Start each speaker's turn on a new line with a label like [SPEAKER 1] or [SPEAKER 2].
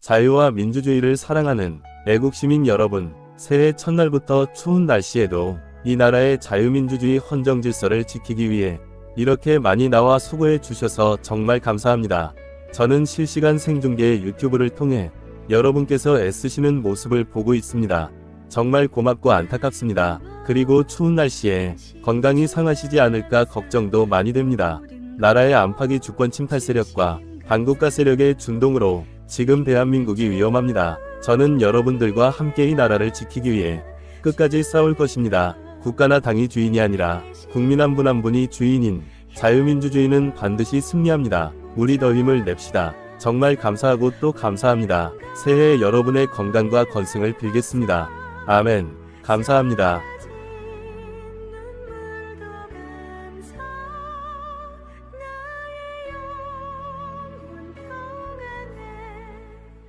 [SPEAKER 1] 자유와 민주주의를 사랑하는 애국시민 여러분, 새해 첫날부터 추운 날씨에도 이 나라의 자유민주주의 헌정 질서를 지키기 위해 이렇게 많이 나와 수고해 주셔서 정말 감사합니다. 저는 실시간 생중계 유튜브를 통해 여러분께서 애쓰시는 모습을 보고 있습니다. 정말 고맙고 안타깝습니다. 그리고 추운 날씨에 건강이 상하시지 않을까 걱정도 많이 됩니다. 나라의 안팎의 주권 침탈 세력과 반국가 세력의 준동으로 지금 대한민국이 위험합니다. 저는 여러분들과 함께 이 나라를 지키기 위해 끝까지 싸울 것입니다. 국가나 당이 주인이 아니라 국민 한 분 한 분이 주인인 자유민주주의는 반드시 승리합니다. 우리 더 힘을 냅시다. 정말 감사하고 또 감사합니다. 새해 여러분의 건강과 건승을 빌겠습니다. 아멘. 감사합니다.